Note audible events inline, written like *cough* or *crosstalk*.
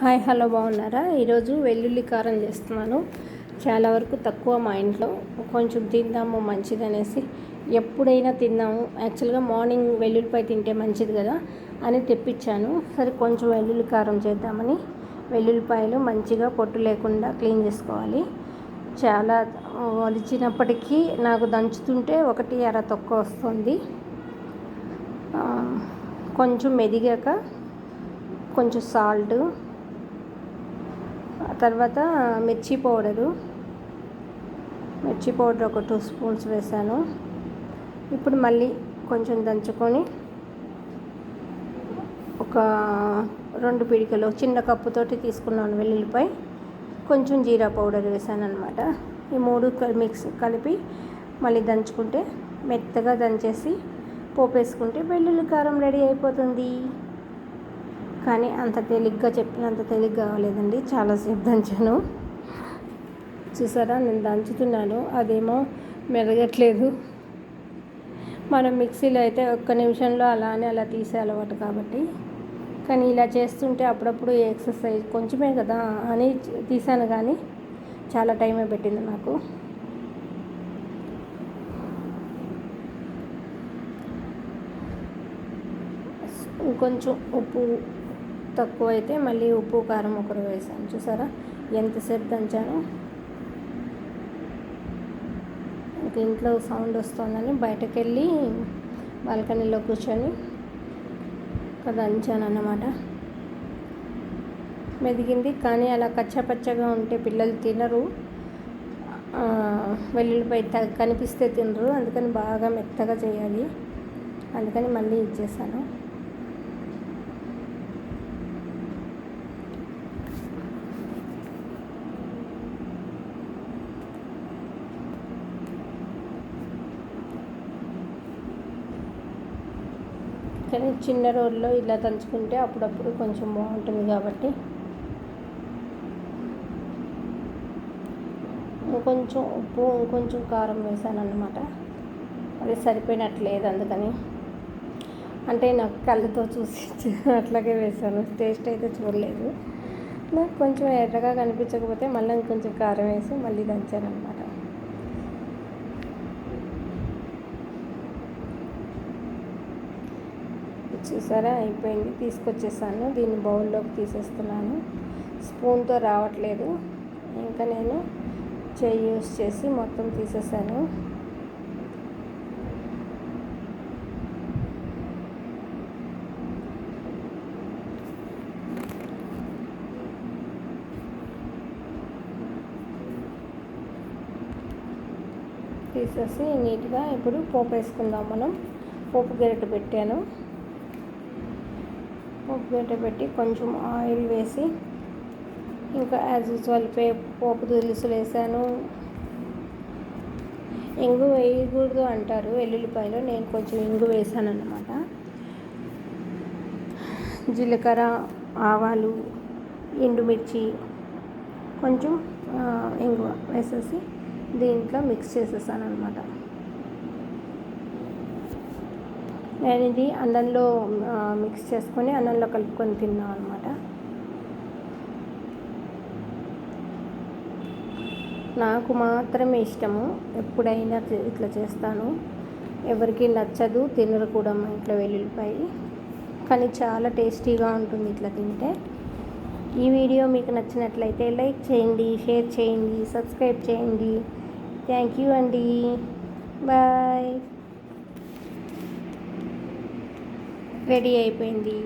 Hi hello బాగున్నారా? ఈరోజు వెల్లుల్లి కారం చేస్తున్నాను. చాలా వరకు తక్కువ మా ఇంట్లో. కొంచెం తిందాము మంచిది అనేసి ఎప్పుడైనా తిందాము యాక్చువల్గా మార్నింగ్ వెల్లుల్లిపాయ తింటే మంచిది కదా అని తెప్పించాను. సరే కొంచెం వెల్లుల్లి కారం చేద్దామని వెల్లుల్లిపాయలు మంచిగా పొట్టు లేకుండా క్లీన్ చేసుకోవాలి. చాలా వలిచినప్పటికీ నాకు దంచుతుంటే ఒకటి అర తొక్క వస్తుంది. కొంచెం మెదిగాక కొంచెం సాల్ట్ తర్వాత మిర్చి పౌడరు. మిర్చి పౌడర్ ఒక టూ స్పూన్స్ వేసాను. ఇప్పుడు మళ్ళీ కొంచెం దంచుకొని ఒక రెండు పిడికలు చిన్న కప్పుతోటి తీసుకున్నాను వెల్లుల్లిపై కొంచెం జీరా పౌడర్ వేసాను అనమాట ఈ మూడు మిక్స్ కలిపి మళ్ళీ దంచుకుంటే మెత్తగా దంచేసి పోపేసుకుంటే వెల్లుల్లి కారం రెడీ అయిపోతుంది. కానీ అంత తేలిగ్గా చెప్పినంత తేలిగ్గా అవ్వలేదండి చాలాసేపు దంచాను. చూసారా? నేను దంచుతున్నాను. అదేమో మెరగట్లేదు. మనం మిక్సీలో అయితే ఒక్క నిమిషంలో అలానే అలా తీసే అలవాటు కాబట్టి. కానీ ఇలా చేస్తుంటే అప్పుడప్పుడు ఎక్సర్సైజ్ కొంచెమే కదా అని తీసాను కానీ చాలా టైమే పెట్టింది నాకు. ఇంకొంచెం ఉప్పు తక్కువ అయితే మళ్ళీ ఉప్పు కారం ఒకరు వేసాను. చూసారా? ఎంతసేపు దంచాను. ఇంక ఇంట్లో సౌండ్ వస్తుందని బయటకు వెళ్ళి బాల్కనీలో కూర్చొని దంచాను అన్నమాట మెదిగింది. కానీ అలా కచ్చపచ్చగా ఉంటే పిల్లలు తినరు. వెల్లుల్లిపై కనిపిస్తే తినరు. అందుకని బాగా మెత్తగా చేయాలి. అందుకని మళ్ళీ ఇచ్చేసాను కానీ చిన్న రోడ్లో ఇలా దంచుకుంటే అప్పుడప్పుడు కొంచెం బాగుంటుంది కాబట్టి. ఇంకొంచెం ఉప్పు ఇంకొంచెం కారం వేసాను అనమాట అది సరిపోయినట్లేదు అందుకని. అంటే నాకు కళ్ళతో చూసి *laughs* అట్లాగే వేసాను. టేస్ట్ అయితే చూడలేదు. నాకు కొంచెం ఎర్రగా కనిపించకపోతే మళ్ళీ ఇంకొంచెం కారం వేసి మళ్ళీ దంచాను అనమాట చూసారా? అయిపోయింది. తీసుకొచ్చేసాను. దీన్ని బౌల్లోకి తీసేస్తున్నాను. స్పూన్తో రావట్లేదు. ఇంకా నేను చేయి యూస్ చేసి మొత్తం తీసేసాను. తీసేసి నీట్గా ఇప్పుడు పోపు వేసుకుందాం మనం. పోపు గరిట పెట్టాను. గంట పెట్టి కొంచెం ఆయిల్ వేసి ఇంకా యాజ్ యూజువల్ పే పోపు దినుసులు వేసాను. ఇంగు వేయకూడదు అంటారు వెల్లుల్లిపాయలు. నేను కొంచెం ఇంగు వేసాను అన్నమాట జీలకర్ర ఆవాలు ఎండుమిర్చి కొంచెం ఇంగువ వేసేసి దీంట్లో మిక్స్ చేసేసాను అనమాట నేను ఇది అన్నంలో మిక్స్ చేసుకొని అన్నంలో కలుపుకొని తిన్నాను అనమాట నాకు మాత్రమే ఇష్టము. ఎప్పుడైనా ఇట్లా చేస్తాను. ఎవరికి నచ్చదు తినరు కూడా మా ఇంట్లో వెల్లుల్లిపాయ. కానీ చాలా టేస్టీగా ఉంటుంది ఇట్లా తింటే. ఈ వీడియో మీకు నచ్చినట్లయితే లైక్ చేయండి షేర్ చేయండి సబ్స్క్రైబ్ చేయండి. థ్యాంక్ యూ అండి. బాయ్. రెడీ అయిపోయింది.